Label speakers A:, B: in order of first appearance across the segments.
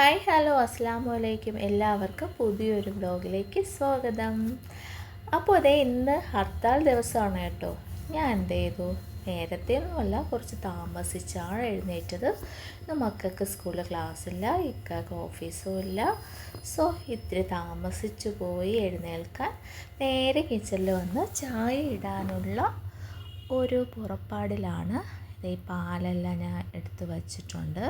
A: Hi hello അസ്സാം വലൈക്കും എല്ലാവർക്കും പുതിയൊരു ബ്ലോഗിലേക്ക് സ്വാഗതം. അപ്പോൾ അതേ ഇന്ന് ഹർത്താൽ ദിവസമാണ് കേട്ടോ. ഞാൻ എന്ത് ചെയ്തു? നേരത്തെ ഒന്നുമല്ല കുറച്ച് താമസിച്ചാണ് എഴുന്നേറ്റത്. മക്കൾക്ക് സ്കൂളിൽ ക്ലാസ്സില്ല ഇക്കാക്ക് ഓഫീസും ഇല്ല. സോ ഇത്തിരി താമസിച്ചു പോയി എഴുന്നേൽക്കാൻ നേരെ കിച്ചണിൽ വന്ന് ചായ ഇടാനുള്ള ഒരു പുറപ്പാടിലാണ്. ഈ പാലെല്ലാം ഞാൻ എടുത്തു വച്ചിട്ടുണ്ട്.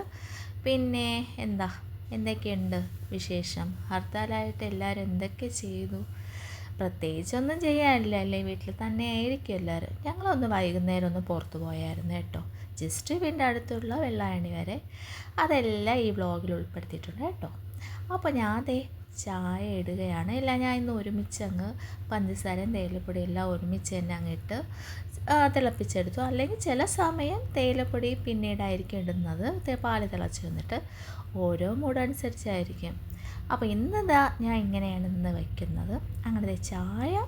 A: പിന്നെ എന്താ? എന്തൊക്കെയുണ്ട് വിശേഷം? ഹർത്താലായിട്ട് എല്ലാവരും എന്തൊക്കെ ചെയ്തു? പ്രത്യേകിച്ചൊന്നും ചെയ്യാനില്ല അല്ലേ? വീട്ടിൽ തന്നെ ആയിരിക്കും എല്ലാവരും. ഞങ്ങളൊന്ന് വൈകുന്നേരം ഒന്ന് പുറത്ത് പോയായിരുന്നു കേട്ടോ. ജസ്റ്റ് വീടിന്റെ അടുത്തുള്ള വെള്ളായണി വരെ. അതെല്ലാം ഈ വ്ളോഗിൽ ഉൾപ്പെടുത്തിയിട്ടുണ്ട് കേട്ടോ. അപ്പോൾ ഞാൻ അതേ ചായ ഇടുകയാണ്. എല്ലാം ഞാൻ ഇന്ന് ഒരുമിച്ച് അങ്ങ് പഞ്ചസാരയും തേയിലപ്പൊടി എല്ലാം ഒരുമിച്ച് തന്നെ അങ്ങിട്ട് തിളപ്പിച്ചെടുത്തു. അല്ലെങ്കിൽ ചില സമയം തേയിലപ്പൊടി പിന്നീടായിരിക്കും ഇടുന്നത്. പാൽ തിളച്ച് വന്നിട്ട് ഓരോ മൂടനുസരിച്ചായിരിക്കും. അപ്പോൾ ഇന്നിതാ ഞാൻ ഇങ്ങനെയാണ് ഇന്ന് വയ്ക്കുന്നത് അങ്ങനെ ചായ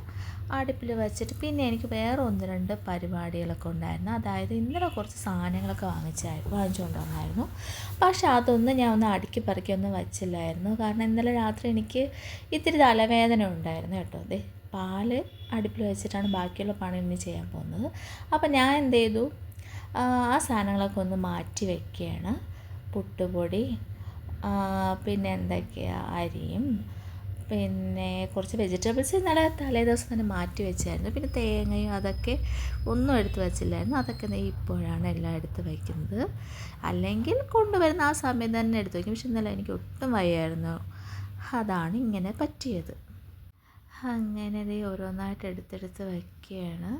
A: അടുപ്പിൽ വെച്ചിട്ട് പിന്നെ എനിക്ക് വേറെ ഒന്ന് രണ്ട് പരിപാടികളൊക്കെ ഉണ്ടായിരുന്നു. അതായത് ഇന്നലെ കുറച്ച് സാധനങ്ങളൊക്കെ വാങ്ങിച്ചായി വാങ്ങിച്ചുകൊണ്ട് വന്നായിരുന്നു പക്ഷെ അതൊന്നും ഞാൻ ഒന്ന് അടുക്കി പറക്കി ഒന്നും വച്ചില്ലായിരുന്നു. കാരണം ഇന്നലെ രാത്രി എനിക്ക് ഇത്തിരി തലവേദന ഉണ്ടായിരുന്നു കേട്ടോ. അതെ പാൽ അടുപ്പിൽ വെച്ചിട്ടാണ് ബാക്കിയുള്ള പണി ഇന്ന് ചെയ്യാൻ പോകുന്നത്. അപ്പോൾ ഞാൻ എന്ത് ചെയ്തു? ആ സാധനങ്ങളൊക്കെ ഒന്ന് മാറ്റി വയ്ക്കുകയാണ് പുട്ടുപൊടി പിന്നെ എന്തൊക്കെയാണ് അരിയും പിന്നെ കുറച്ച് വെജിറ്റബിൾസ് ഇന്നലെ തലേ ദിവസം തന്നെ മാറ്റി വെച്ചായിരുന്നു. പിന്നെ തേങ്ങയും അതൊക്കെ ഒന്നും എടുത്ത് വെച്ചില്ലായിരുന്നു. അതൊക്കെ ഇപ്പോഴാണ് എല്ലാം എടുത്ത് വയ്ക്കുന്നത് അല്ലെങ്കിൽ കൊണ്ടുവരുന്ന ആ സമയം തന്നെ എടുത്ത് വയ്ക്കും പക്ഷെ ഇന്നലെ എനിക്ക് ഒട്ടും വയ്യായിരുന്നു. അതാണ് ഇങ്ങനെ പറ്റിയത്. അങ്ങനെ ഓരോന്നായിട്ട് എടുത്തെടുത്ത് വയ്ക്കുകയാണ്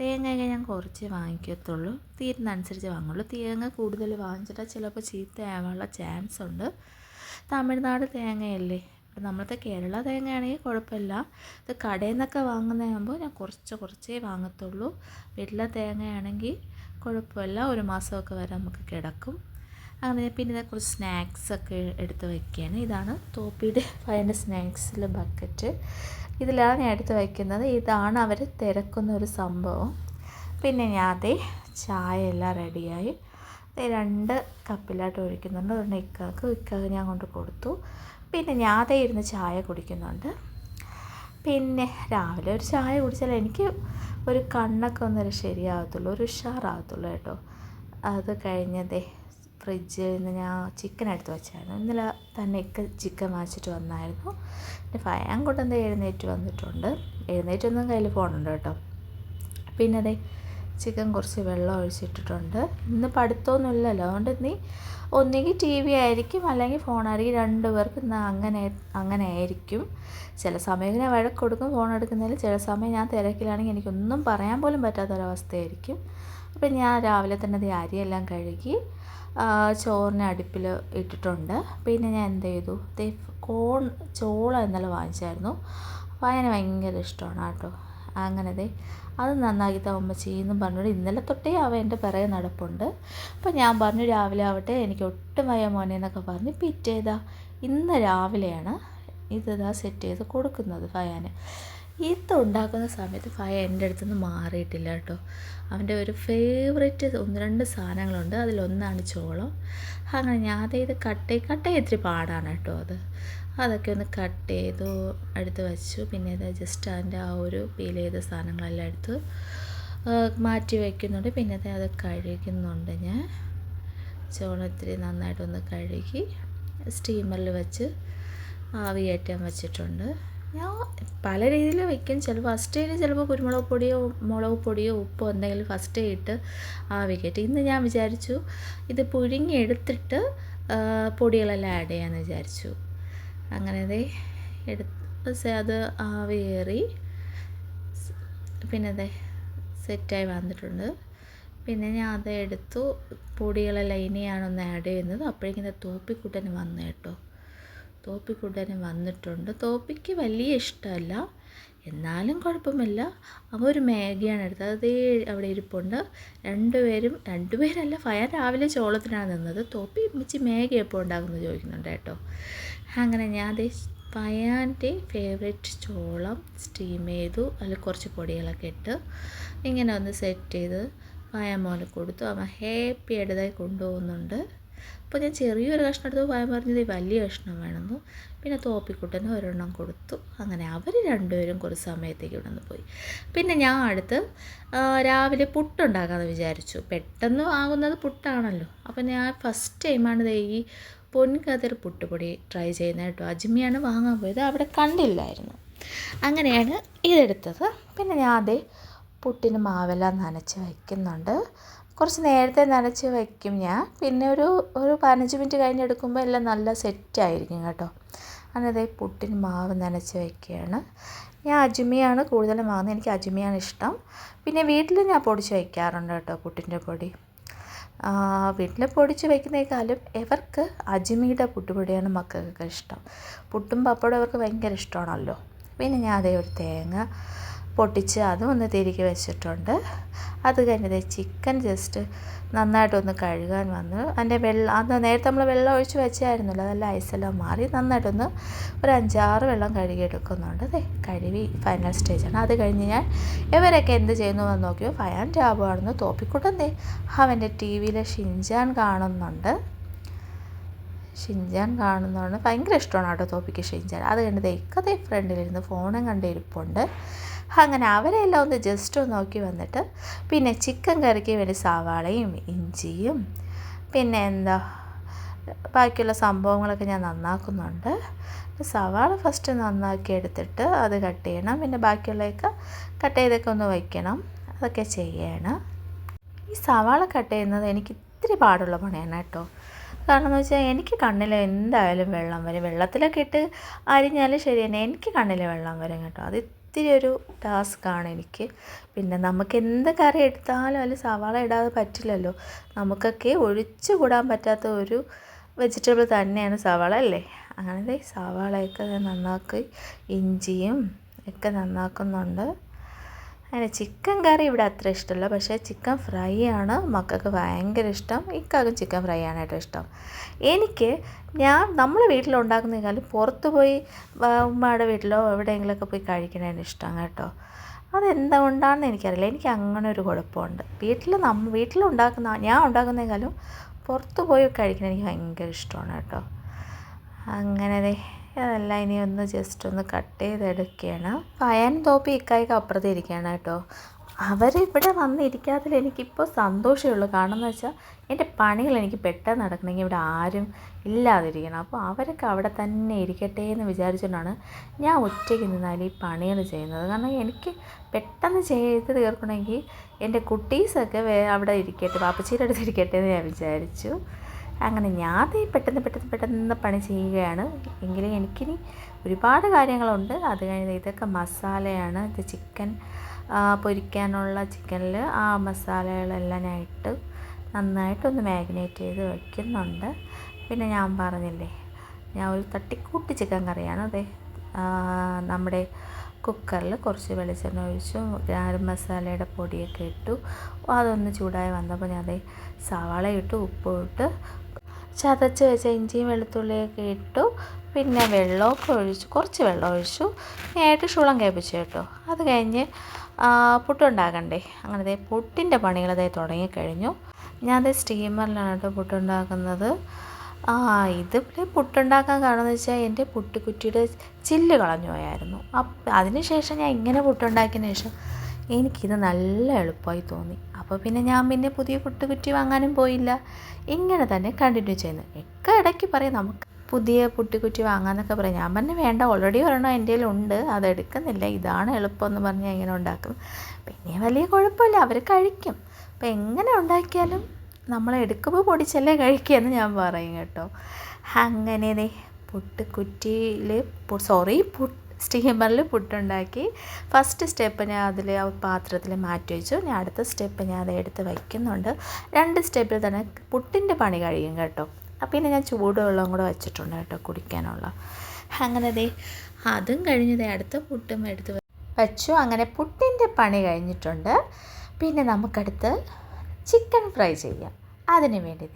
A: തേങ്ങയൊക്കെ ഞാൻ കുറച്ച് വാങ്ങിക്കത്തുള്ളൂ. തീരുന്നതനുസരിച്ച് വാങ്ങുള്ളൂ. തേങ്ങ കൂടുതൽ വാങ്ങിച്ചിട്ടാൽ ചിലപ്പോൾ ചീത്തയാവാനുള്ള ചാൻസ് ഉണ്ട്. തമിഴ്നാട് തേങ്ങയല്ലേ? ഇപ്പം നമ്മളത്തെ കേരള തേങ്ങയാണെങ്കിൽ കുഴപ്പമില്ല. ഇത് കടയിൽ നിന്നൊക്കെ വാങ്ങുന്നതാകുമ്പോൾ ഞാൻ കുറച്ച് കുറച്ചേ വാങ്ങത്തുള്ളൂ. വീട്ടിലെ തേങ്ങയാണെങ്കിൽ കുഴപ്പമില്ല. ഒരു മാസമൊക്കെ വരെ നമുക്ക് കിടക്കും. അങ്ങനെ പിന്നെ ഇതേ കുറച്ച് സ്നാക്സൊക്കെ എടുത്ത് വയ്ക്കുകയാണ് ഇതാണ് തോപ്പിയുടെ അതിന്റെ സ്നാക്സിൽ ബക്കറ്റ് ഇതിലാണ് ഞാൻ എടുത്ത് വയ്ക്കുന്നത്. ഇതാണ് അവർ തിരക്കുന്ന ഒരു സംഭവം. പിന്നെ ഞാൻ അതേ ചായ എല്ലാം റെഡിയായി. രണ്ട് കപ്പിലായിട്ട് ഒഴിക്കുന്നുണ്ട്. അതുകൊണ്ട് ഇക്കാക്ക് ഇക്കാക്ക് ഞാൻ കൊണ്ട് കൊടുത്തു. പിന്നെ ഞാൻ അതേ ഇരുന്ന് ചായ കുടിക്കുന്നുണ്ട്. പിന്നെ രാവിലെ ഒരു ചായ കുടിച്ചാൽ എനിക്ക് ഒരു കണ്ണൊക്കെ ഒന്നൊരു ശരിയാകത്തുള്ളൂ ഒരു ഉഷാറാകത്തുള്ളൂ കേട്ടോ. അത് കഴിഞ്ഞതേ ഫ്രിഡ്ജിൽ നിന്ന് ഞാൻ ചിക്കൻ എടുത്ത് വെച്ചായിരുന്നു. ഇന്നലെ തന്നെ ഒക്കെ ചിക്കൻ വാങ്ങിച്ചിട്ട് വന്നായിരുന്നു. പിന്നെ ഫയാൻ കൊണ്ടെന്താ എഴുന്നേറ്റ് വന്നിട്ടുണ്ട്. എഴുന്നേറ്റൊന്നും കയ്യിൽ ഫോണുണ്ട് കേട്ടോ. പിന്നെ അതെ ചിക്കൻ കുറച്ച് വെള്ളം ഒഴിച്ചിട്ടിട്ടുണ്ട്. ഇന്ന് പഠിത്തമൊന്നുമില്ലല്ലോ അതുകൊണ്ട് നീ ഒന്നുകിൽ ടി വി ആയിരിക്കും അല്ലെങ്കിൽ ഫോണായിരിക്കും രണ്ട് പേർക്ക് ഇന്ന് അങ്ങനെ അങ്ങനെ ആയിരിക്കും. ചില സമയം ഞാൻ വഴക്ക് കൊടുക്കും ഫോൺ എടുക്കുന്നതിൽ ചില സമയം ഞാൻ തിരക്കിലാണെങ്കിൽ എനിക്കൊന്നും പറയാൻ പോലും പറ്റാത്തൊരവസ്ഥയായിരിക്കും. അപ്പം ഞാൻ രാവിലെ തന്നെ അത് അരിയെല്ലാം കഴുകി ചോറിന് അടുപ്പിൽ ഇട്ടിട്ടുണ്ട്. പിന്നെ ഞാൻ എന്ത് ചെയ്തു? ദേ കോൺ ചോള ഇന്നലെ വാങ്ങിച്ചായിരുന്നു. അപ്പോൾ അതിന് ഭയങ്കര ഇഷ്ടമാണ് കേട്ടോ. അങ്ങനെ ദേ അത് നന്നാക്കി തമ്മ ചെയ്യുന്നു പറഞ്ഞോട് ഇന്നലെ തൊട്ടേ അവ എന്റെ പിറകെ നടപ്പുണ്ട്. അപ്പോൾ ഞാൻ പറഞ്ഞു രാവിലെ ആവട്ടെ എനിക്ക് ഒട്ടും വയ്യ മോനെ എന്നൊക്കെ പറഞ്ഞ് പിറ്റേതാ ഇന്ന് രാവിലെയാണ് ഇതാ സെറ്റ് ചെയ്ത് കൊടുക്കുന്നത് ഫയാന്. ഇത് ഉണ്ടാക്കുന്ന സമയത്ത് ഫയ എന്റെ അടുത്തു നിന്ന് മാറിയിട്ടില്ല കേട്ടോ. അവന്റെ ഒരു ഫേവറേറ്റ് ഒന്ന് രണ്ട് സാധനങ്ങളുണ്ട്. അതിലൊന്നാണ് ചോളം. അങ്ങനെ ഞാൻ ചെയ്ത് കട്ട് കട്ട് ഇത്തിരി പാടാണ് കേട്ടോ അത്. അതൊക്കെ ഒന്ന് കട്ട് ചെയ്തു എടുത്ത് വെച്ചു. പിന്നെ ഇത് ജസ്റ്റ് അതിന്റെ ആ ഒരു പീൽ ചെയ്ത സാധനങ്ങളെല്ലാം എടുത്ത് മാറ്റി വയ്ക്കുന്നുണ്ട് പിന്നെ അത് കഴുകുന്നുണ്ട് ഞാൻ. ചോളം ഇത്തിരി നന്നായിട്ടൊന്ന് കഴുകി സ്റ്റീമറിൽ വെച്ച് ആവി കയറ്റാൻ വെച്ചിട്ടുണ്ട്. ഞാൻ പല രീതിയിൽ വയ്ക്കും ചിലപ്പോൾ ഫസ്റ്റ് ചിലപ്പോൾ കുരുമുളക് പൊടിയോ മുളക് പൊടിയോ ഉപ്പോ എന്തെങ്കിലും ഫസ്റ്റ് ഇട്ട് ആവിക്കട്ടെ ഇന്ന് ഞാൻ വിചാരിച്ചു ഇത് പുഴുങ്ങി എടുത്തിട്ട് പൊടികളെല്ലാം ആഡ് ചെയ്യാന്ന് വിചാരിച്ചു. അങ്ങനെ അതേ എടുത്ത് അത് ആവിയേറി പിന്നെ അതെ സെറ്റായി വന്നിട്ടുണ്ട്. പിന്നെ ഞാൻ അത് എടുത്തു. പൊടികളെല്ലാം ഇനിയാണ് ഒന്ന് ആഡ് ചെയ്യുന്നത്. അപ്പോഴേക്കും തൂപ്പിക്കൂട്ടന് വന്നു കേട്ടോ തോപ്പിക്കുട്ടന് വന്നിട്ടുണ്ട്. തോപ്പിക്ക് വലിയ ഇഷ്ടമല്ല. എന്നാലും കുഴപ്പമില്ല. അവ ഒരു മാഗിയാണ് എടുത്തത്. അതേ അവിടെ ഇരിപ്പുണ്ട്. രണ്ടുപേരും രണ്ടുപേരല്ല ഫയർ രാവിലെ ചോളത്തിനാണ് നിന്നത്. തോപ്പി മിച്ചി മാഗി എപ്പോൾ ഉണ്ടാകുമെന്ന് ചോദിക്കുന്നുണ്ട് കേട്ടോ. അങ്ങനെ ഞാൻ അതേ ഫയാന്റെ ഫേവറേറ്റ് ചോളം സ്റ്റീം ചെയ്തു. അതിൽ കുറച്ച് പൊടികളൊക്കെ ഇട്ട് ഇങ്ങനെ ഒന്ന് സെറ്റ് ചെയ്ത് ഫയ മോനെ കൊടുത്തു. അവൻ ഹാപ്പി ആയിട്ട് കൊണ്ടുപോകുന്നുണ്ട്. അപ്പോൾ ഞാൻ ചെറിയൊരു കഷ്ണം എടുത്ത് ഭയം പറഞ്ഞത് വലിയ കഷ്ണം വേണമെന്നു. പിന്നെ തോപ്പിക്കുട്ടന് ഒരെണ്ണം കൊടുത്തു. അങ്ങനെ അവർ രണ്ടുപേരും കുറച്ച് സമയത്തേക്ക് ഇവിടെ നിന്ന് പോയി. പിന്നെ ഞാൻ അടുത്ത് രാവിലെ പുട്ടുണ്ടാക്കാമെന്ന് വിചാരിച്ചു. പെട്ടെന്ന് ആകുന്നത് പുട്ടാണല്ലോ. അപ്പോൾ ഞാൻ ഫസ്റ്റ് ടൈമാണ് ഈ പൊൻകതിർ പുട്ടുപൊടി ട്രൈ ചെയ്യുന്നത് കേട്ടോ. അജ്മിയാണ് വാങ്ങാൻ പോയത്. അവിടെ കണ്ടില്ലായിരുന്നു. അങ്ങനെയാണ് ഇതെടുത്തത്. പിന്നെ ഞാൻ അതേ പുട്ടിന് മാവെല്ലാം നനച്ച് വയ്ക്കുന്നുണ്ട് കുറച്ച് നേരത്തെ നനച്ച് വയ്ക്കും ഞാൻ. പിന്നെ ഒരു ഒരു പതിനഞ്ച് മിനിറ്റ് കഴിഞ്ഞെടുക്കുമ്പോൾ എല്ലാം നല്ല സെറ്റായിരിക്കും കേട്ടോ. അങ്ങനെ പുട്ടിന് മാവ് നനച്ച് വയ്ക്കുകയാണ്. ഞാൻ അജ്മിയാണ് കൂടുതലും വാങ്ങുന്നത്. എനിക്ക് അജ്മിയാണ് ഇഷ്ടം. പിന്നെ വീട്ടിൽ ഞാൻ പൊടിച്ച് വയ്ക്കാറുണ്ട് കേട്ടോ പുട്ടിന്റെ പൊടി. വീട്ടിൽ പൊടിച്ച് വയ്ക്കുന്നേക്കാളും ഇവർക്ക് അജ്മിയുടെ പുട്ടുപൊടിയാണ് മക്കൾക്കൊക്കെ ഇഷ്ടം. പുട്ടും പപ്പടവും അവർക്ക് ഭയങ്കര ഇഷ്ടമാണല്ലോ. പിന്നെ ഞാൻ അതേ ഒരു തേങ്ങ പൊട്ടിച്ച് അതും ഒന്ന് തിരികെ വെച്ചിട്ടുണ്ട്. അത് കഴിഞ്ഞത് ചിക്കൻ ജസ്റ്റ് നന്നായിട്ടൊന്ന് കഴുകാൻ വന്ന് അതിന്റെ വെള്ളം അന്ന് നേരത്തെ നമ്മൾ വെള്ളം ഒഴിച്ച് വെച്ചായിരുന്നല്ലോ അതെല്ലാം ഐസെല്ലാം മാറി നന്നായിട്ടൊന്ന് ഒരു അഞ്ചാറ് വെള്ളം കഴുകിയെടുക്കുന്നുണ്ട്. അതെ കഴുകി ഫൈനൽ സ്റ്റേജാണ് അത് കഴിഞ്ഞ് ഞാൻ ഇവരൊക്കെ എന്ത് ചെയ്യുന്നു എന്ന് നോക്കിയോ ഫയാൻ ടാബാണെന്ന് തോപ്പിക്കൂട്ടന്തേ അവന്റെ ടി വിയിലെ ഷിൻജാൻ കാണുന്നുണ്ട്. ഷിൻജാൻ കാണുന്നതാണ് ഭയങ്കര ഇഷ്ടമാണ് കേട്ടോ തോപ്പിക്ക് ഷിൻജാൻ. അത് കണ്ടത് ഇക്കതേ ഫ്രണ്ടിലിരുന്ന് ഫോണും കണ്ട് ഇരിപ്പുണ്ട്. അങ്ങനെ അവരെല്ലാം ഒന്ന് ജസ്റ്റ് ഒന്ന് നോക്കി വന്നിട്ട് പിന്നെ ചിക്കൻ കറിക്ക് വേണ്ടി സവാളയും ഇഞ്ചിയും. പിന്നെ എന്താ ബാക്കിയുള്ള സംഭവങ്ങളൊക്കെ ഞാൻ നന്നാക്കുന്നുണ്ട്. സവാള ഫസ്റ്റ് നന്നാക്കി എടുത്തിട്ട് അത് കട്ട് ചെയ്യണം. പിന്നെ ബാക്കിയുള്ളതൊക്കെ കട്ട് ചെയ്തൊക്കെ ഒന്ന് വയ്ക്കണം. അതൊക്കെ ചെയ്യണം. ഈ സവാള കട്ട് ചെയ്യുന്നത് എനിക്ക് ഇത്തിരി പാടുള്ള പണിയാണ് കേട്ടോ. കാരണം എന്ന് വെച്ചാൽ എനിക്ക് കണ്ണിൽ എന്തായാലും വെള്ളം വരും. വെള്ളത്തിലൊക്കെ ഇട്ട് അരിഞ്ഞാലും ശരി തന്നെ എനിക്ക് കണ്ണിൽ വെള്ളം വരും കേട്ടോ. അത് ഇത്തിരി ഒരു ടാസ്ക്കാണ് എനിക്ക്. പിന്നെ നമുക്ക് എന്ത് കറി എടുത്താലും അതിൽ സവാള ഇടാതെ പറ്റില്ലല്ലോ. നമുക്കൊക്കെ ഒഴിച്ചു കൂടാൻ പറ്റാത്ത ഒരു വെജിറ്റബിൾ തന്നെയാണ് സവാള അല്ലേ? അങ്ങനെ സവാളയൊക്കെ നന്നാക്കി ഇഞ്ചിയും ഒക്കെ നന്നാക്കുന്നുണ്ട്. അങ്ങനെ ചിക്കൻ കറി ഇവിടെ അത്ര ഇഷ്ടമല്ല. പക്ഷേ ചിക്കൻ ഫ്രൈ ആണ് മക്കൾക്ക് ഭയങ്കര ഇഷ്ടം. ഇക്കാക്കും ചിക്കൻ ഫ്രൈ ആണ് ഏറ്റവും ഇഷ്ടം. എനിക്ക് ഞാൻ നമ്മൾ വീട്ടിലുണ്ടാക്കുന്നതിനാലും പുറത്ത് പോയി ഉമ്മയുടെ വീട്ടിലോ എവിടെയെങ്കിലുമൊക്കെ പോയി കഴിക്കണതാണ് ഇഷ്ടം കേട്ടോ. അതെന്തുകൊണ്ടാണെന്ന് എനിക്കറിയില്ല. എനിക്ക് അങ്ങനെ ഒരു കുഴപ്പമുണ്ട്. വീട്ടിൽ നമ്മ വീട്ടിലുണ്ടാക്കുന്ന ഞാൻ ഉണ്ടാക്കുന്നതിനാലും പുറത്ത് പോയി കഴിക്കണ എനിക്ക് ഭയങ്കര ഇഷ്ടമാണ് കേട്ടോ. അങ്ങനെ അതെല്ലാം ഇനി ഒന്ന് ജസ്റ്റ് ഒന്ന് കട്ട് ചെയ്തെടുക്കുകയാണ്. ഫയൻ തോപ്പി ഇക്കായ്ക്ക് അപ്പുറത്ത് ഇരിക്കുകയാണ് കേട്ടോ. അവർ ഇവിടെ വന്നിരിക്കാത്തതിൽ എനിക്കിപ്പോൾ സന്തോഷമേ ഉള്ളൂ. കാരണം എന്ന് വെച്ചാൽ എന്റെ പണികൾ എനിക്ക് പെട്ടെന്ന് നടക്കണമെങ്കിൽ ഇവിടെ ആരും ഇല്ലാതിരിക്കണം. അപ്പോൾ അവരൊക്കെ അവിടെ തന്നെ ഇരിക്കട്ടെ എന്ന് വിചാരിച്ചുകൊണ്ടാണ് ഞാൻ ഒറ്റയ്ക്ക് നിന്നാൽ ഈ പണികൾ ചെയ്യുന്നത്. കാരണം എനിക്ക് പെട്ടെന്ന് ചെയ്ത് തീർക്കണമെങ്കിൽ എന്റെ കുട്ടീസൊക്കെ അവിടെ ഇരിക്കട്ടെ പാപ്പച്ചീരുടെ അടുത്ത് ഇരിക്കട്ടെ എന്ന് ഞാൻ വിചാരിച്ചു. അങ്ങനെ ഞാൻ പെട്ടെന്ന് പെട്ടെന്ന് പെട്ടെന്ന് പണി ചെയ്യുകയാണ്. എങ്കിലും എനിക്കിനി ഒരുപാട് കാര്യങ്ങളുണ്ട്. അത് കഴിഞ്ഞ് ഇതൊക്കെ മസാലയാണ്. ഇത് ചിക്കൻ പൊരിക്കാനുള്ള ചിക്കനിൽ ആ മസാലകളെല്ലാം ഞാൻ നന്നായിട്ടൊന്ന് മാഗ്നേറ്റ് ചെയ്ത് വയ്ക്കുന്നുണ്ട് പിന്നെ ഞാൻ പറഞ്ഞില്ലേ ഞാൻ ഒരു തട്ടിക്കൂട്ടി ചിക്കൻ കറിയാണ്. അതെ നമ്മുടെ കുക്കറിൽ കുറച്ച് വെളിച്ചെണ്ണ ഒഴിച്ചു ഗരം മസാലയുടെ പൊടിയൊക്കെ ഇട്ടു. അതൊന്ന് ചൂടായി വന്നപ്പോൾ ഞാൻ അതേ സവാള ഇട്ട് ഉപ്പ് ഇട്ട് ചതച്ച് വെച്ച ഇഞ്ചിയും വെളുത്തുള്ളിയൊക്കെ ഇട്ടു. പിന്നെ വെള്ളമൊക്കെ ഒഴിച്ചു. കുറച്ച് വെള്ളം ഒഴിച്ചു. നേരിട്ട് ശുളം കേൾപ്പിച്ചു കേട്ടോ. അത് കഴിഞ്ഞ് പുട്ടുണ്ടാക്കണ്ടേ? അങ്ങനെ ദേ പുട്ടിന്റെ പണികൾ ദേ തുടങ്ങിക്കഴിഞ്ഞു. ദേ സ്റ്റീമറിലാണ് കേട്ടോ പുട്ടുണ്ടാക്കുന്നത്. ആ ഇതിവിടെ പുട്ടുണ്ടാക്കാൻ കാരണം എന്ന് വെച്ചാൽ എന്റെ പുട്ടുകുറ്റിയുടെ ചില്ല് കളഞ്ഞു പോയായിരുന്നു. അപ്പം അതിനുശേഷം ഞാൻ ഇങ്ങനെ പുട്ടുണ്ടാക്കിയതിന് ശേഷം എനിക്കിത് നല്ല എളുപ്പമായി തോന്നി. അപ്പോൾ പിന്നെ ഞാൻ പിന്നെ പുതിയ പുട്ടുകുറ്റി വാങ്ങാനും പോയില്ല. ഇങ്ങനെ തന്നെ കണ്ടിന്യൂ ചെയ്യുന്നു. ഒക്കെ ഇടയ്ക്ക് പറയും നമുക്ക് പുതിയ പുട്ടിക്കുറ്റി വാങ്ങാമെന്നൊക്കെ പറയും. ഞാൻ പറഞ്ഞു വേണ്ട ഓൾറെഡി ഒരെണ്ണം എന്റെ ഉണ്ട്. അത് എടുക്കുന്നില്ല. ഇതാണ് എളുപ്പമെന്ന് പറഞ്ഞ് ഇങ്ങനെ ഉണ്ടാക്കും. പിന്നെ വലിയ കുഴപ്പമില്ല. അവർ കഴിക്കും. അപ്പം എങ്ങനെ ഉണ്ടാക്കിയാലും നമ്മൾ എടുക്കുമ്പോൾ പൊടിച്ചല്ലേ കഴിക്കുകയെന്ന് ഞാൻ പറയും കേട്ടോ. അങ്ങനെ ദേ പുട്ടുകുറ്റിയിൽ സോറി പുട്ട് സ്റ്റീമറിൽ പുട്ടുണ്ടാക്കി. ഫസ്റ്റ് സ്റ്റെപ്പ് ഞാൻ അതിൽ ആ പാത്രത്തിൽ മാറ്റി വെച്ചു. ഞാൻ അടുത്ത സ്റ്റെപ്പ് ഞാൻ അത് എടുത്ത് വയ്ക്കുന്നുണ്ട്. രണ്ട് സ്റ്റെപ്പിൽ തന്നെ പുട്ടിന്റെ പണി കഴിയും കേട്ടോ. പിന്നെ ഞാൻ ചൂടുവെള്ളം കൂടെ വെച്ചിട്ടുണ്ട് കേട്ടോ കുടിക്കാനുള്ള. അങ്ങനെ ദേ അതും കഴിഞ്ഞത് അടുത്ത പുട്ടും എടുത്ത് വെച്ചു. അങ്ങനെ പുട്ടിന്റെ പണി കഴിഞ്ഞിട്ടുണ്ട്. പിന്നെ നമുക്കടുത്ത് ചിക്കൻ ഫ്രൈ ചെയ്യാം. അതിന് വേണ്ടി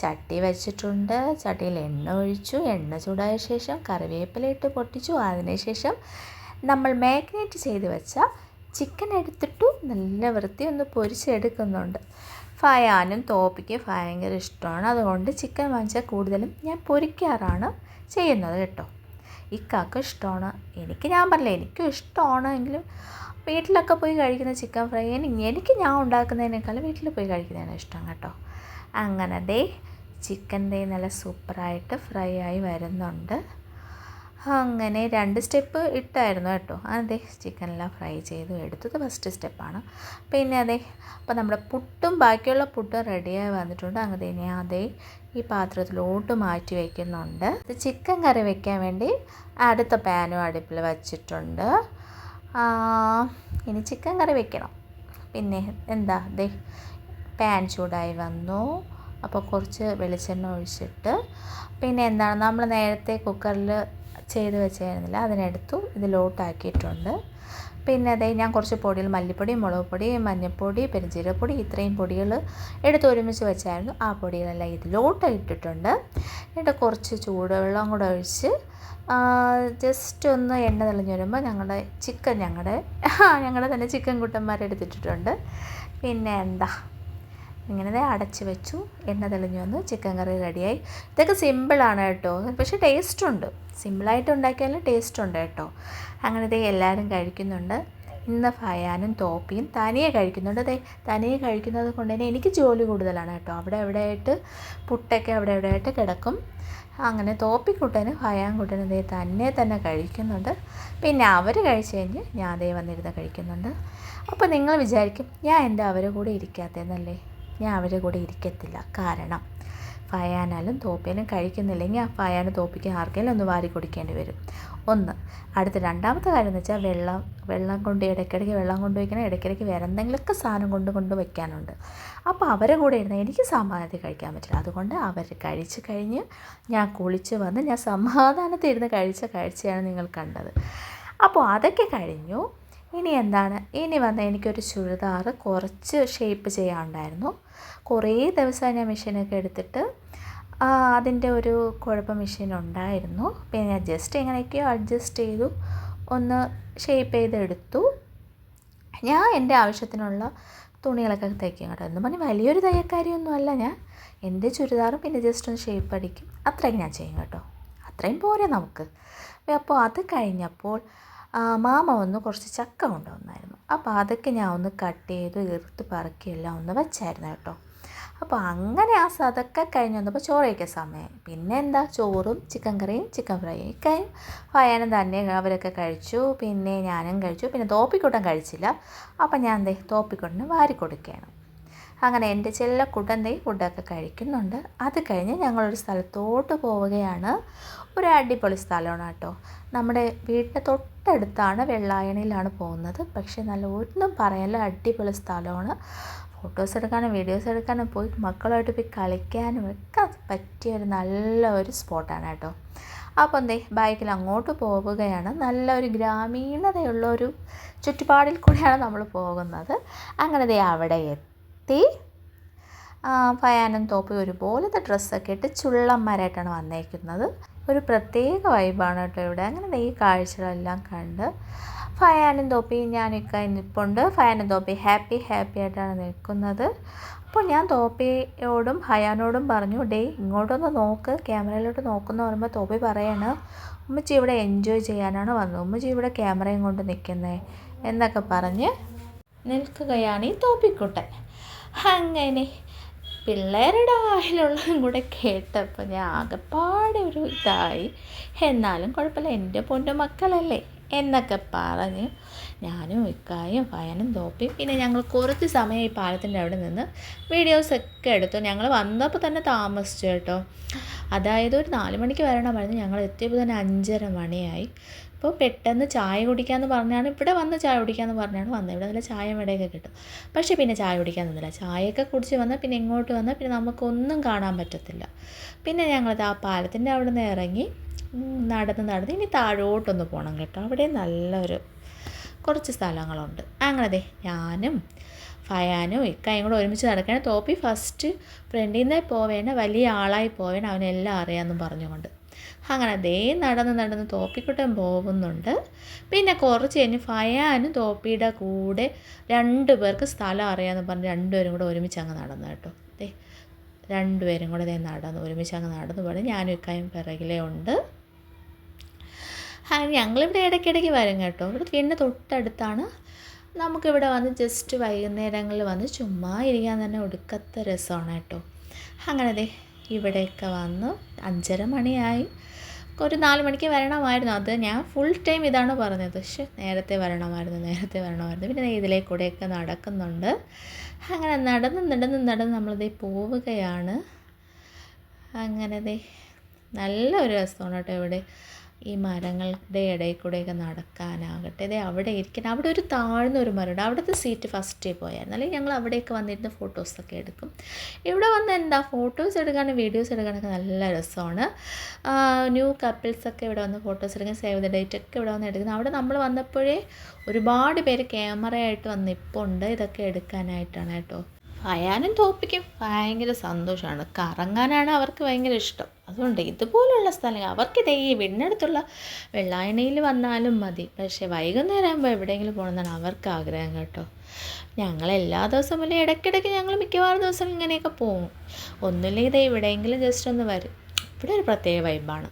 A: ചട്ടി വെച്ചിട്ടുണ്ട്. ചട്ടിയിൽ എണ്ണ ഒഴിച്ചു. എണ്ണ ചൂടായ ശേഷം കറിവേപ്പില ഇട്ട് പൊട്ടിച്ചു. അതിനുശേഷം നമ്മൾ മാഗ്നേറ്റ് ചെയ്ത് വെച്ച ചിക്കൻ എടുത്തിട്ടു നല്ല വൃത്തി ഒന്ന് പൊരിച്ചെടുക്കുന്നുണ്ട്. ഫയാനും തോപ്പിക്ക് ഭയങ്കര ഇഷ്ടമാണ്. അതുകൊണ്ട് ചിക്കൻ വാങ്ങിച്ചാൽ കൂടുതലും ഞാൻ പൊരിക്കാറാണ് ചെയ്യുന്നത് കേട്ടോ. ഇക്കാക്ക് ഇഷ്ടമാണ്. എനിക്ക് ഞാൻ പറഞ്ഞില്ല എനിക്കും ഇഷ്ടമാണ് എങ്കിലും വീട്ടിലൊക്കെ പോയി കഴിക്കുന്ന ചിക്കൻ ഫ്രൈ എനിക്ക് ഞാൻ ഉണ്ടാക്കുന്നതിനേക്കാളും വീട്ടിൽ പോയി കഴിക്കുന്നതാണ് ഇഷ്ടം കേട്ടോ. അങ്ങനെ ദേ ചിക്കൻ ദേ നല്ല സൂപ്പറായിട്ട് ഫ്രൈ ആയി വരുന്നുണ്ട്. അങ്ങനെ രണ്ട് സ്റ്റെപ്പ് ഇട്ടായിരുന്നു കേട്ടോ. അതെ ചിക്കനെല്ലാം ഫ്രൈ ചെയ്ത്. എടുത്തത് ഫസ്റ്റ് സ്റ്റെപ്പാണ് പിന്നെ അതെ അപ്പോൾ നമ്മുടെ പുട്ടും ബാക്കിയുള്ള പുട്ടും റെഡിയായി വന്നിട്ടുണ്ട്. അങ്ങനെ ഞാൻ അതേ ഈ പാത്രത്തിലോട്ട് മാറ്റി വയ്ക്കുന്നുണ്ട് ചിക്കൻ കറി വയ്ക്കാൻ വേണ്ടി അടുത്ത പാനും അടുപ്പിൽ വച്ചിട്ടുണ്ട്. ഇനി ചിക്കൻ കറി വെക്കണം. പിന്നെ എന്താ ദേ പാൻ ചൂടായി വന്നു. അപ്പോൾ കുറച്ച് വെളിച്ചെണ്ണ ഒഴിച്ചിട്ട് പിന്നെ എന്താണ് നമ്മൾ നേരത്തെ കുക്കറിൽ ചെയ്ത് വെച്ചായിരുന്നില്ല അതിനെടുത്തു ഇതിലോട്ടാക്കിയിട്ടുണ്ട്. പിന്നെ അതേ ഞാൻ കുറച്ച് പൊടികൾ മല്ലിപ്പൊടി മുളക് പൊടി മഞ്ഞൾപ്പൊടി പെരുംജീരകപ്പൊടി ഇത്രയും പൊടികൾ എടുത്ത് ഒരുമിച്ച് വെച്ചായിരുന്നു. ആ പൊടികളെല്ലാം ഇതിലോട്ട് ഇട്ടിട്ടുണ്ട്. എന്നിട്ട് കുറച്ച് ചൂടുവെള്ളം കൂടെ ഒഴിച്ച് ജസ്റ്റ് ഒന്ന് എണ്ണ തെളിഞ്ഞ് വരുമ്പോൾ ഞങ്ങളുടെ ചിക്കൻ ഞങ്ങളുടെ ഞങ്ങളുടെ തന്നെ ചിക്കൻ കുട്ടന്മാരെടുത്തിട്ടിട്ടുണ്ട്. പിന്നെ എന്താ? ഇങ്ങനെ അടച്ച് വെച്ചു എണ്ണ തെളിഞ്ഞു വന്നു ചിക്കൻ കറി റെഡിയായി. ഇതൊക്കെ സിമ്പിളാണ് കേട്ടോ. പക്ഷേ ടേസ്റ്റ് ഉണ്ട്. സിമ്പിളായിട്ട് ഉണ്ടാക്കിയാലും ടേസ്റ്റ് ഉണ്ട് കേട്ടോ. അങ്ങനെ ഇതേ എല്ലാവരും കഴിക്കുന്നുണ്ട്. ഇന്ന് ഫയാനും തോപ്പിയും തനിയെ കഴിക്കുന്നുണ്ട്. അതെ തനിയെ കഴിക്കുന്നത് കൊണ്ട് തന്നെ എനിക്ക് ജോലി കൂടുതലാണ് കേട്ടോ. അവിടെ എവിടെയായിട്ട് പുട്ടൊക്കെ അവിടെ എവിടെയായിട്ട് കിടക്കും. അങ്ങനെ തോപ്പിക്കുട്ടനും ഫയാൻകുട്ടനും ഇതേ തന്നെ തന്നെ കഴിക്കുന്നുണ്ട്. പിന്നെ അവർ കഴിച്ച് കഴിഞ്ഞ് ഞാൻ അതേ വന്നിരുന്ന് കഴിക്കുന്നുണ്ട്. അപ്പോൾ നിങ്ങൾ വിചാരിക്കും ഞാൻ എന്റെ അവരെ കൂടെ ഇരിക്കാത്തതെന്നല്ലേ? ഞാൻ അവരുടെ കൂടെ ഇരിക്കത്തില്ല. കാരണം ഫയാനാലും തോപ്പിയാലും കഴിക്കുന്നില്ലെങ്കിൽ ആ ഫയാനും തോപ്പിക്ക് ആർക്കെങ്കിലും ഒന്ന് വാരി കൊടുക്കേണ്ടി വരും. ഒന്ന് അടുത്ത രണ്ടാമത്തെ കാര്യം എന്ന് വെച്ചാൽ വെള്ളം വെള്ളം കൊണ്ട് ഇടയ്ക്കിടയ്ക്ക് വെള്ളം കൊണ്ട് വയ്ക്കണം ഇടയ്ക്കിടയ്ക്ക് വേറെ എന്തെങ്കിലുമൊക്കെ സാധനം കൊണ്ട് കൊണ്ട് വയ്ക്കാനുണ്ട്. അപ്പോൾ അവരെ കൂടെ ഇരുന്ന് എനിക്ക് സമാധാനത്തിൽ കഴിക്കാൻ പറ്റില്ല. അതുകൊണ്ട് അവർ കഴിച്ച് കഴിഞ്ഞ് ഞാൻ കുളിച്ച് വന്ന് ഞാൻ സമാധാനത്തിൽ ഇരുന്ന് കഴിച്ച കാഴ്ചയാണ് നിങ്ങൾ കണ്ടത്. അപ്പോൾ അതൊക്കെ കഴിഞ്ഞു. ഇനി എന്താണ്? ഇനി വന്ന എനിക്കൊരു ചുരിദാർ കുറച്ച് ഷേപ്പ് ചെയ്യാനുണ്ടായിരുന്നു. കുറേ ദിവസമായി ഞാൻ മെഷീനൊക്കെ എടുത്തിട്ട് അതിന്റെ ഒരു കുഴപ്പം മെഷീൻ ഉണ്ടായിരുന്നു. പിന്നെ ഞാൻ ജസ്റ്റ് എങ്ങനെയൊക്കെയോ അഡ്ജസ്റ്റ് ചെയ്തു ഒന്ന് ഷേപ്പ് ചെയ്തെടുത്തു. ഞാൻ എന്റെ ആവശ്യത്തിനുള്ള തുണികളൊക്കെ തയ്ക്കും കേട്ടോ. എന്ന് പറഞ്ഞാൽ വലിയൊരു തയ്യക്കാരിയൊന്നും അല്ല ഞാൻ. എന്റെ ചുരിദാറും പിന്നെ ജസ്റ്റ് ഒന്ന് ഷേപ്പ് അടിക്കും. അത്രയും ഞാൻ ചെയ്യും കേട്ടോ. അത്രയും പോരെ നമുക്ക്. അപ്പോൾ അത് കഴിഞ്ഞപ്പോൾ മാമ വന്ന് കുറച്ച് ചക്ക കൊണ്ടുവന്നായിരുന്നു. അപ്പോൾ അതൊക്കെ ഞാൻ ഒന്ന് കട്ട് ചെയ്ത് എടുത്ത് പറക്കിയെല്ലാം ഒന്ന് വെച്ചായിരുന്നു കേട്ടോ. അപ്പോൾ അങ്ങനെ ആ അതൊക്കെ കഴിഞ്ഞ് വന്നപ്പോൾ ചോറ് കഴിക്കാൻ സമയം പിന്നെ എന്താ? ചോറും ചിക്കൻ കറിയും ചിക്കൻ ഫ്രൈയും കഴിയും ഫയാനും തന്നെ അവരൊക്കെ കഴിച്ചു. പിന്നെ ഞാനും കഴിച്ചു. പിന്നെ തോപ്പിക്കൂട്ടം കഴിച്ചില്ല. അപ്പോൾ ഞാൻ എന്തേ തോപ്പിക്കൂട്ടിന് വാരി കൊടുക്കുകയാണ് അങ്ങനെ എന്റെ ചെല്ല ദേ ഫുഡൊക്കെ കഴിക്കുന്നുണ്ട്. അത് കഴിഞ്ഞ് ഞങ്ങളൊരു സ്ഥലത്തോട്ട് പോവുകയാണ്. ഒരു അടിപൊളി സ്ഥലമാണ് കേട്ടോ. നമ്മുടെ വീടിന്റെ തൊട്ടടുത്താണ് വെള്ളായണിയിലാണ് പോകുന്നത്. പക്ഷേ നല്ല ഒന്നും പറയല്ല അടിപൊളി സ്ഥലമാണ്. ഫോട്ടോസ് എടുക്കാനും വീഡിയോസ് എടുക്കാനും പോയി മക്കളുമായിട്ട് പോയി കളിക്കാനും ഒക്കെ പറ്റിയ ഒരു നല്ല ഒരു സ്പോട്ടാണ് കേട്ടോ. അപ്പോൾ എന്തേ ബൈക്കിൽ അങ്ങോട്ട് പോവുകയാണ്. നല്ല ഒരു ഗ്രാമീണതയുള്ള ഒരു ചുറ്റുപാടിൽ കൂടെയാണ് നമ്മൾ പോകുന്നത്. അങ്ങനെ ദേ അവിടെ എത്തി. ഫയാനും തോപ്പി ഒരുപോലത്തെ ഡ്രസ്സൊക്കെ ഇട്ട് ചുള്ളന്മാരായിട്ടാണ് വന്നേക്കുന്നത്. ഒരു പ്രത്യേക വൈബാണ് കേട്ടോ ഇവിടെ. അങ്ങനെ ഈ കാഴ്ചകളെല്ലാം കണ്ട്. ഫയാനും തോപ്പി ഞാനൊക്കെ നിൽപ്പുണ്ട് ഫയാനും തോപ്പി ഹാപ്പി ഹാപ്പി ആയിട്ടാണ് നിൽക്കുന്നത്. അപ്പോൾ ഞാൻ തോപ്പിയോടും ഹയാനോടും പറഞ്ഞു ഡേ ഇങ്ങോട്ടൊന്ന് നോക്ക്. ക്യാമറയിലോട്ട് നോക്കുന്ന പറയുമ്പോൾ തോപ്പി പറയാണ് ഉമ്മച്ചി ഇവിടെ എൻജോയ് ചെയ്യാനാണ് വന്നത്. ഉമ്മച്ചി ഇവിടെ ക്യാമറയും കൊണ്ട് നിൽക്കുന്നേ എന്നൊക്കെ പറഞ്ഞ് നിൽക്കുകയാണ് ഈ തോപ്പിക്കുട്ടൻ. അങ്ങനെ പിള്ളേരുടെ വായിലുള്ളതും കൂടെ കേട്ടപ്പോൾ ഞാൻ ആകെപ്പാടെ ഒരു ഇതായി. എന്നാലും കുഴപ്പമില്ല എന്റെ പൊന്നു മക്കളല്ലേ എന്നൊക്കെ പറഞ്ഞ് ഞാനും ഇക്കായും ഫയനും തോപ്പിയും. പിന്നെ ഞങ്ങൾ കുറച്ച് സമയം ഈ പാലത്തിന്റെ അവിടെ നിന്ന് വീഡിയോസൊക്കെ എടുത്തു. ഞങ്ങൾ വന്നപ്പോൾ തന്നെ താമസിച്ചു കേട്ടോ. അതായത് ഒരു നാല് മണിക്ക് വരണമായിരുന്നു ഞങ്ങൾ എത്തിയപ്പോൾ തന്നെ അഞ്ചര മണിയായി. അപ്പോൾ പെട്ടെന്ന് ചായ കുടിക്കാമെന്ന് പറഞ്ഞാണ് ഇവിടെ വന്ന് ചായ കുടിക്കാമെന്ന് പറഞ്ഞാണ് വന്നത്. ഇവിടെ നല്ല ചായ ഇവിടെയൊക്കെ കിട്ടും. പക്ഷേ പിന്നെ ചായ കുടിക്കാൻ നിന്നില്ല. ചായയൊക്കെ കുടിച്ച് വന്നാൽ പിന്നെ ഇങ്ങോട്ട് വന്നാൽ പിന്നെ നമുക്കൊന്നും കാണാൻ പറ്റത്തില്ല. പിന്നെ ഞങ്ങളത് ആ പാലത്തിന്റെ അവിടെ നിന്ന് ഇറങ്ങി നടന്ന് നടന്ന് ഇനി താഴോട്ടൊന്ന് പോകണം കേട്ടോ. അവിടെ നല്ലൊരു കുറച്ച് സ്ഥലങ്ങളുണ്ട്. അങ്ങനെ അതെ ഞാനും ഫയാനും ഇക്കായും കൂടെ ഒരുമിച്ച് നടക്കുകയാണ് തോപ്പി ഫസ്റ്റ് ഫ്രണ്ടിൽ നിന്നേ പോവേണ്ട വലിയ ആളായി പോവേണ്ട അവനെല്ലാം അറിയാമെന്നും പറഞ്ഞുകൊണ്ട്. അങ്ങനെ അതേ നടന്ന് നടന്ന് തോപ്പിക്കുട്ടൻ പോകുന്നുണ്ട്. പിന്നെ കുറച്ച് കഴിഞ്ഞ് ഫയാനും തോപ്പിയുടെ കൂടെ രണ്ട് പേർക്ക് സ്ഥലം അറിയാമെന്ന് പറഞ്ഞ് രണ്ടുപേരും കൂടെ ഒരുമിച്ച് അങ്ങ് നടന്നു കേട്ടോ. ദേ രണ്ടുപേരും കൂടെ ദേ നടന്നു ഒരുമിച്ച് അങ്ങ് നടന്നു പോയി ഞാനും ഇക്കായും പിറകിലേ ഉണ്ട്. ഞങ്ങളിവിടെ ഇടയ്ക്കിടയ്ക്ക് വരും കേട്ടോ. ഇവിടെ വീടിന്റെ തൊട്ടടുത്താണ്. നമുക്കിവിടെ വന്ന് ജസ്റ്റ് വൈകുന്നേരങ്ങളിൽ വന്ന് ചുമ്മാ ഇരിക്കാൻ തന്നെ ഒടുക്കത്തെ രസമാണ് കേട്ടോ. അങ്ങനെ ദേ ഇവിടെയൊക്കെ വന്നു. അഞ്ചര മണിയായി. ഒരു നാല് മണിക്ക് വരണമായിരുന്നു. അത് ഞാൻ ഫുൾ ടൈം ഇതാണ് പറഞ്ഞത്. പക്ഷെ നേരത്തെ വരണമായിരുന്നു നേരത്തെ വരണമായിരുന്നു. പിന്നെ ഇതിലേ കൂടെയൊക്കെ നടക്കുന്നുണ്ട്. അങ്ങനെ നടന്ന് നടന്ന് നടന്ന് നമ്മളിതേ പോവുകയാണ്. അങ്ങനെ ദേ നല്ലൊരു രസമാണ് കേട്ടോ ഇവിടെ. ഈ മരങ്ങളുടെ ഇടയിൽ കൂടെയൊക്കെ നടക്കാനാകട്ടെ. ഇതേ അവിടെ ഇരിക്കണം അവിടെ ഒരു താഴ്ന്ന ഒരു മരമുണ്ട്. അവിടുത്തെ സീറ്റ് ഫസ്റ്റ് പോയായിരുന്നു. അല്ലെങ്കിൽ ഞങ്ങൾ അവിടെയൊക്കെ വന്നിരുന്ന് ഫോട്ടോസൊക്കെ എടുക്കും. ഇവിടെ വന്ന് എന്താ? ഫോട്ടോസ് എടുക്കാനും വീഡിയോസ് എടുക്കാനൊക്കെ നല്ല രസമാണ്. ന്യൂ കപ്പിൾസൊക്കെ ഇവിടെ വന്ന് ഫോട്ടോസ് എടുക്കാൻ സേവ് ദ ഡേറ്റ് ഒക്കെ ഇവിടെ വന്ന് എടുക്കുന്നത് അവിടെ നമ്മൾ വന്നപ്പോഴേ ഒരുപാട് പേര് ക്യാമറയായിട്ട് വന്ന് ഇപ്പോൾ ഉണ്ട് ഇതൊക്കെ എടുക്കാനായിട്ടാണ് കേട്ടോ. അയാനും തോപ്പിക്കും. ഭയങ്കര സന്തോഷമാണ് കറങ്ങാനാണ് അവർക്ക് ഭയങ്കര ഇഷ്ടം. അതുകൊണ്ട് ഇതുപോലുള്ള സ്ഥലങ്ങൾ അവർക്ക് ഇതേ വീടിനടുത്തുള്ള വെള്ളായണയിൽ വന്നാലും മതി. പക്ഷേ വൈകുന്നേരം ആകുമ്പോൾ എവിടെയെങ്കിലും പോകണമെന്നാണ് അവർക്ക് ആഗ്രഹം കേട്ടോ. ഞങ്ങൾ എല്ലാ ദിവസവും അല്ലെ ഇടയ്ക്കിടയ്ക്ക് ഞങ്ങൾ മിക്കവാറും ദിവസം ഇങ്ങനെയൊക്കെ പോകും ഒന്നുമില്ലെങ്കിൽ ഇതേ എവിടെയെങ്കിലും ജസ്റ്റ് ഒന്ന് വരും. ഇവിടെ ഒരു പ്രത്യേക വൈബാണ്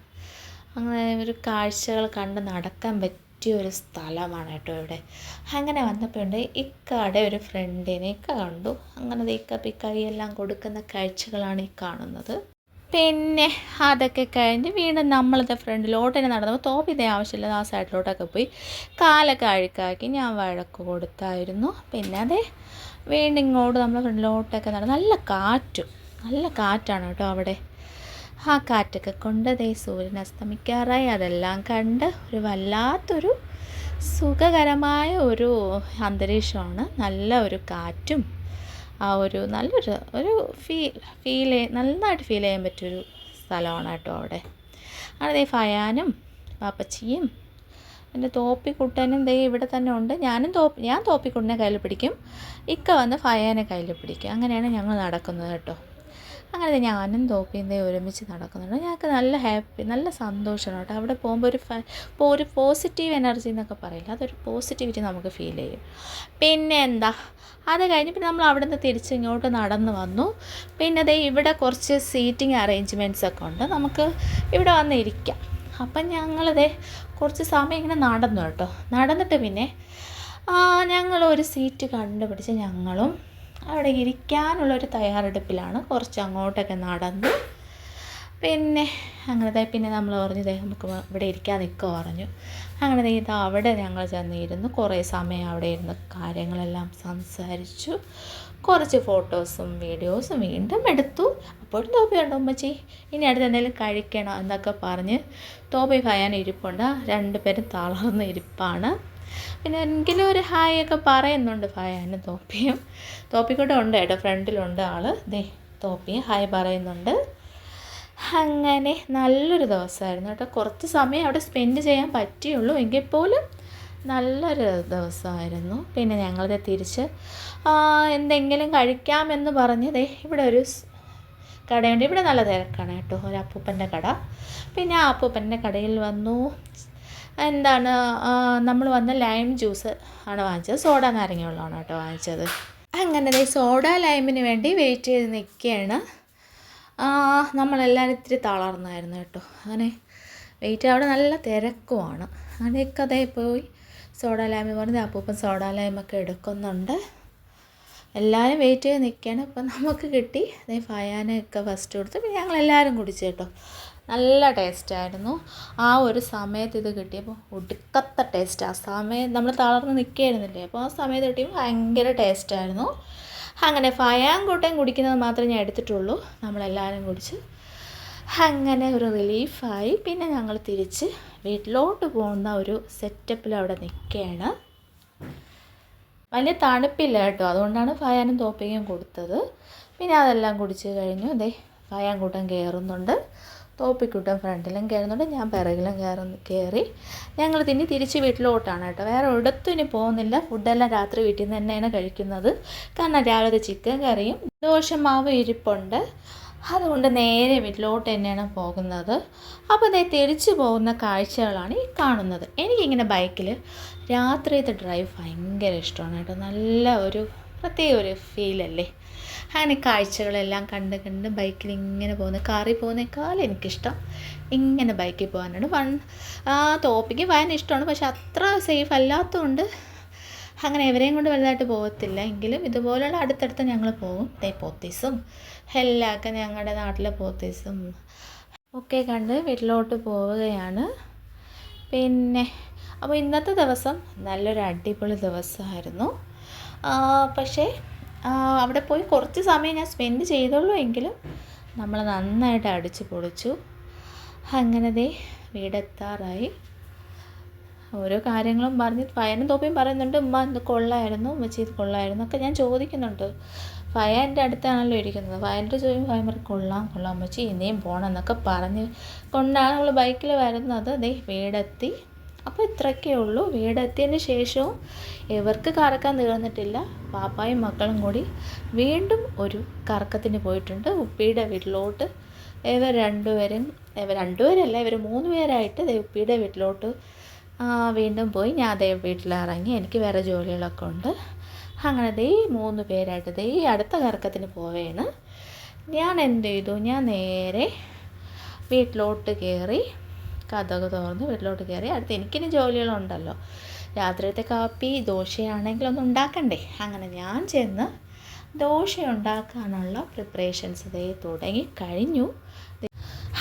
A: അങ്ങനെ ഒരു കാഴ്ചകൾ കണ്ട് നടക്കാൻ പറ്റിയ ഒരു സ്ഥലമാണ് കേട്ടോ ഇവിടെ. അങ്ങനെ വന്നപ്പോഴുണ്ട് ഇക്കയുടെ ഒരു ഫ്രണ്ടിനെ ഇക്ക കണ്ടു. അങ്ങനെ ഇക്ക പിക്കായി എല്ലാം കൊടുക്കുന്ന കാഴ്ചകളാണ് ഈ കാണുന്നത്. പിന്നെ അതൊക്കെ കഴിഞ്ഞ് വീണ്ടും നമ്മളിത് ഫ്രണ്ടിലോട്ട് തന്നെ നടന്നപ്പോൾ തോപ്പ് ഇതേ ആവശ്യമില്ല ആ സൈഡിലോട്ടൊക്കെ പോയി കാലൊക്കെ അഴുക്കാക്കി ഞാൻ വഴക്ക് കൊടുത്തായിരുന്നു. പിന്നെ അതെ വീണ്ടും ഇങ്ങോട്ട് നമ്മൾ ഫ്രണ്ടിലോട്ടൊക്കെ നടന്നു നല്ല കാറ്റും നല്ല കാറ്റാണ് കേട്ടോ അവിടെ. ആ കാറ്റൊക്കെ കൊണ്ട് അതേ സൂര്യൻ അസ്തമിക്കാറായി. അതെല്ലാം കണ്ട് ഒരു വല്ലാത്തൊരു സുഖകരമായ ഒരു അന്തരീക്ഷമാണ്. നല്ല ഒരു കാറ്റും ആ ഒരു നല്ലൊരു ഒരു ഫീൽ ഫീൽ നന്നായിട്ട് ഫീൽ ചെയ്യാൻ പറ്റിയൊരു സ്ഥലമാണ് കേട്ടോ അവിടെ. ദേ ഫയാനും പാപ്പച്ചിയും എന്റെ തോപ്പിക്കുട്ടനും ദേ ഇവിടെ തന്നെ ഉണ്ട്. ഞാനും തോപ്പ് ഞാൻ തോപ്പിക്കുട്ടനെ കയ്യിൽ പിടിക്കും. ഇക്ക വന്ന് ഫയാനെ കയ്യിൽ പിടിക്കും. അങ്ങനെയാണ് ഞങ്ങൾ നടക്കുന്നത് കേട്ടോ. അങ്ങനെ ഞാനും തോപ്പിയും ഒരുമിച്ച് നടക്കുന്നുണ്ട്. ഞങ്ങൾക്ക് നല്ല ഹാപ്പി നല്ല സന്തോഷമാണ് കേട്ടോ. അവിടെ പോകുമ്പോൾ ഒരു ഇപ്പോൾ ഒരു പോസിറ്റീവ് എനർജി എന്നൊക്കെ പറയില്ല അതൊരു പോസിറ്റിവിറ്റി നമുക്ക് ഫീൽ ചെയ്യും. പിന്നെ എന്താ അത് കഴിഞ്ഞ് പിന്നെ നമ്മൾ അവിടെ നിന്ന് തിരിച്ച് ഇങ്ങോട്ട് നടന്ന് വന്നു. പിന്നെ ദേ ഇവിടെ കുറച്ച് സീറ്റിംഗ് അറേഞ്ച്മെന്റ്സ് ഒക്കെ ഉണ്ട്. നമുക്ക് ഇവിടെ വന്ന് ഇരിക്കാം. അപ്പം ഞങ്ങളതേ കുറച്ച് സമയം ഇങ്ങനെ നടന്നു കേട്ടോ. നടന്നിട്ട് പിന്നെ ഞങ്ങൾ ഒരു സീറ്റ് കണ്ടുപിടിച്ച് ഞങ്ങളും അവിടെ ഇരിക്കാനുള്ളൊരു തയ്യാറെടുപ്പിലാണ്. കുറച്ച് അങ്ങോട്ടൊക്കെ നടന്നു. പിന്നെ അങ്ങനത്തെ പിന്നെ നമ്മൾ പറഞ്ഞു ദേ നമുക്ക് ഇവിടെ ഇരിക്കാൻ നിൽക്കുക പറഞ്ഞു. അങ്ങനെ ഇത് അവിടെ ഞങ്ങൾ ചെന്നിരുന്നു. കുറേ സമയം അവിടെ ഇരുന്ന് കാര്യങ്ങളെല്ലാം സംസാരിച്ചു. കുറച്ച് ഫോട്ടോസും വീഡിയോസും വീണ്ടും എടുത്തു. അപ്പോഴും തോപ്പി കണ്ടു ഉമ്മച്ചി? ഇനി അടുത്ത് എന്തെങ്കിലും കഴിക്കണോ? എന്നൊക്കെ പറഞ്ഞ് തോപ്പി ഭയാൻ ഇരിപ്പുണ്ട്. രണ്ടുപേരും തളർന്ന് ഇരിപ്പാണ്. പിന്നെ എങ്കിലും ഒരു ഹായ് ഒക്കെ പറയുന്നുണ്ട്. ഫയാനും തോപ്പിയും. തോപ്പിക്കൂടെ ഉണ്ട് കേട്ടോ ഫ്രണ്ടിലുണ്ട് ആൾ ദേ തോപ്പിയും ഹായ് പറയുന്നുണ്ട്. അങ്ങനെ നല്ലൊരു ദിവസമായിരുന്നു കേട്ടോ. കുറച്ച് സമയം അവിടെ സ്പെൻഡ് ചെയ്യാൻ പറ്റിയുള്ളൂ എങ്കിൽ പോലും നല്ലൊരു ദിവസമായിരുന്നു. പിന്നെ ഞങ്ങളിത് തിരിച്ച് എന്തെങ്കിലും കഴിക്കാമെന്ന് പറഞ്ഞത് ഇവിടെ ഒരു കടയുണ്ട്. ഇവിടെ നല്ല തിരക്കാണ് കേട്ടോ. ഒരു അപ്പൂപ്പന്റെ കട. പിന്നെ ആ അപ്പൂപ്പന്റെ കടയിൽ വന്നു. എന്താണ് നമ്മൾ വന്ന ലൈം ജ്യൂസ് ആണ് വാങ്ങിച്ചത്. സോഡ നാരങ്ങ വെള്ളമാണ് കേട്ടോ വാങ്ങിച്ചത്. അങ്ങനെ സോഡ ലൈമിന് വേണ്ടി വെയിറ്റ് ചെയ്ത് നിൽക്കുകയാണ്. നമ്മളെല്ലാവരും ഇത്തിരി തളർന്നായിരുന്നു കേട്ടോ. അങ്ങനെ വെയിറ്റ് അവിടെ നല്ല തിരക്കുമാണ്. അങ്ങനെയൊക്കെ അതേ പോയി സോഡ ലൈമ് പറഞ്ഞ് ഇപ്പം സോഡ ലൈമൊക്കെ എടുക്കുന്നുണ്ട്. എല്ലാവരും വെയിറ്റ് ചെയ്ത് നിൽക്കുകയാണ്. അപ്പം നമുക്ക് കിട്ടി. അതേ ഫയാനൊക്കെ ഫസ്റ്റ് കൊടുത്ത്. പിന്നെ ഞങ്ങളെല്ലാവരും കുടിച്ചു കേട്ടോ. നല്ല ടേസ്റ്റായിരുന്നു. ആ ഒരു സമയത്ത് ഇത് കിട്ടിയപ്പോൾ ഒടുക്കത്തെ ടേസ്റ്റ്. ആ സമയം നമ്മൾ തളർന്ന് നിൽക്കുകയായിരുന്നില്ലേ? അപ്പോൾ ആ സമയത്ത് കിട്ടിയപ്പോൾ ഭയങ്കര ടേസ്റ്റായിരുന്നു. അങ്ങനെ ഫയാൻ കൂട്ടം കുടിക്കുന്നത് മാത്രമേ ഞാൻ എടുത്തിട്ടുള്ളൂ. നമ്മളെല്ലാവരും കുടിച്ച് അങ്ങനെ ഒരു റിലീഫായി പിന്നെ ഞങ്ങൾ തിരിച്ച് വീട്ടിലോട്ട് പോകുന്ന ഒരു സെറ്റപ്പിൽ അവിടെ നിൽക്കുകയാണ്. വലിയ തണുപ്പില്ല കേട്ടോ. അതുകൊണ്ടാണ് ഫയാനും തോപ്പിക്കും കൊടുത്തത്. പിന്നെ അതെല്ലാം കുടിച്ച് കഴിഞ്ഞു. അതെ ഫയാൻ കൂട്ടം കയറുന്നുണ്ട്. തോപ്പിക്കുട്ടൻ ഫ്രണ്ടിലും കയറുന്നുണ്ട്. ഞാൻ പിറകിലും കയറുന്നു കയറി. ഞങ്ങൾ തിന്നി തിരിച്ച് വീട്ടിലോട്ടാണ് കേട്ടോ. വേറെ ഒരിടത്തും ഇനി പോകുന്നില്ല. ഫുഡെല്ലാം രാത്രി വീട്ടിൽ നിന്ന് തന്നെയാണ് കഴിക്കുന്നത്. കാരണം രാവിലെ ചിക്കൻ കറിയും ദോശമാവ് ഇരിപ്പുണ്ട്. അതുകൊണ്ട് നേരെ വീട്ടിലോട്ട് തന്നെയാണ് പോകുന്നത്. അപ്പോൾ അതേ തിരിച്ചു പോകുന്ന കാഴ്ചകളാണ് ഈ കാണുന്നത്. എനിക്കിങ്ങനെ ബൈക്കിൽ രാത്രിയത്തെ ഡ്രൈവ് ഭയങ്കര ഇഷ്ടമാണ് കേട്ടോ. നല്ല ഒരു പ്രത്യേക ഒരു ഫീലല്ലേ അങ്ങനെ കാഴ്ചകളെല്ലാം കണ്ട് കണ്ട് ബൈക്കിൽ ഇങ്ങനെ പോകുന്ന കാറിൽ പോകുന്നേക്കാൾ എനിക്കിഷ്ടം ഇങ്ങനെ ബൈക്കിൽ പോകാനാണ്. വൺ ആ തോപ്പിക്ക് പോകാൻ ഇഷ്ടമാണ് പക്ഷെ അത്ര സേഫ് അല്ലാത്തതുകൊണ്ട് അങ്ങനെ എവരെയും കൊണ്ട് വലുതായിട്ട് പോകത്തില്ല. എങ്കിലും ഇതുപോലുള്ള അടുത്തടുത്ത് ഞങ്ങൾ പോകും. തേ പോത്തീസും എല്ലാമൊക്കെ ഞങ്ങളുടെ നാട്ടിലെ പോത്തീസും ഒക്കെ കണ്ട് വീട്ടിലോട്ട് പോവുകയാണ്. പിന്നെ അപ്പോൾ ഇന്നത്തെ ദിവസം നല്ലൊരു അടിപൊളി ദിവസമായിരുന്നു. പക്ഷേ അവിടെ പോയി കുറച്ച് സമയം ഞാൻ സ്പെൻഡ് ചെയ്തുള്ളൂ എങ്കിലും നമ്മൾ നന്നായിട്ട് അടിച്ചു പൊളിച്ചു. അങ്ങനെ ദേ വീടെത്താറായി. ഓരോ കാര്യങ്ങളും പറഞ്ഞ് ഫയനും തോപ്പിയും പറയുന്നുണ്ട് ഉമ്മ ഇത് കൊള്ളായിരുന്നു ഉമ്മച്ചി ഇത് കൊള്ളായിരുന്നു ഒക്കെ ഞാൻ ചോദിക്കുന്നുണ്ട്. ഫയ എന്റെ അടുത്താണല്ലോ ഇരിക്കുന്നത്. ഫയന്റെ ചോദ്യം ഫയ പറയും കൊള്ളാം കൊള്ളാം ഉമ്മച്ചി ഇനിയും പോകണം എന്നൊക്കെ പറഞ്ഞ് കൊണ്ടാണ് നമ്മൾ ബൈക്കിൽ വരുന്നത്. ദേ വീടെത്തി. അപ്പോൾ ഇത്രയൊക്കെ ഉള്ളൂ. വീടെത്തിയതിന് ശേഷവും ഇവർക്ക് കറക്കാൻ തീർന്നിട്ടില്ല പാപ്പായും മക്കളും കൂടി വീണ്ടും ഒരു കറക്കത്തിന് പോയിട്ടുണ്ട്. ഉപ്പിയുടെ വീട്ടിലോട്ട് ഇവർ രണ്ടുപേരും ഇവർ രണ്ടുപേരല്ല ഇവർ മൂന്ന് പേരായിട്ട് ഉപ്പിയുടെ വീട്ടിലോട്ട് വീണ്ടും പോയി. ഞാൻ അതേ വീട്ടിലിറങ്ങി. എനിക്ക് വേറെ ജോലികളൊക്കെ ഉണ്ട്. അങ്ങനെ ദേ മൂന്ന് പേരായിട്ട് ദേ അടുത്ത കറക്കത്തിന് പോവേണ്. ഞാൻ എന്ത് ചെയ്തു? ഞാൻ നേരെ വീട്ടിലോട്ട് കയറി കഥക് തുറന്ന് വീട്ടിലോട്ട് കയറി അടുത്ത് എനിക്കിനി ജോലികളുണ്ടല്ലോ. രാത്രിയത്തെ കാപ്പി ദോശയാണെങ്കിൽ ഒന്ന് ഉണ്ടാക്കണ്ടേ? അങ്ങനെ ഞാൻ ചെന്ന് ദോശ ഉണ്ടാക്കാനുള്ള പ്രിപ്പറേഷൻസ് ഇതേ തുടങ്ങി കഴിഞ്ഞു.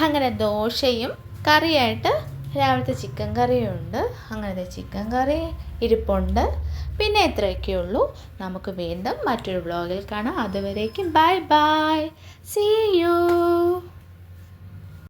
A: അങ്ങനെ ദോശയും കറിയായിട്ട് രാവിലത്തെ ചിക്കൻ കറിയും ഉണ്ട് അങ്ങനെ ചിക്കൻ കറി ഇരിപ്പുണ്ട്. പിന്നെ ഇത്രയൊക്കെ ഉള്ളൂ നമുക്ക് വീണ്ടും മറ്റൊരു വ്ളോഗിൽ കാണാം. അതുവരേക്കും ബൈ ബൈ സീ യു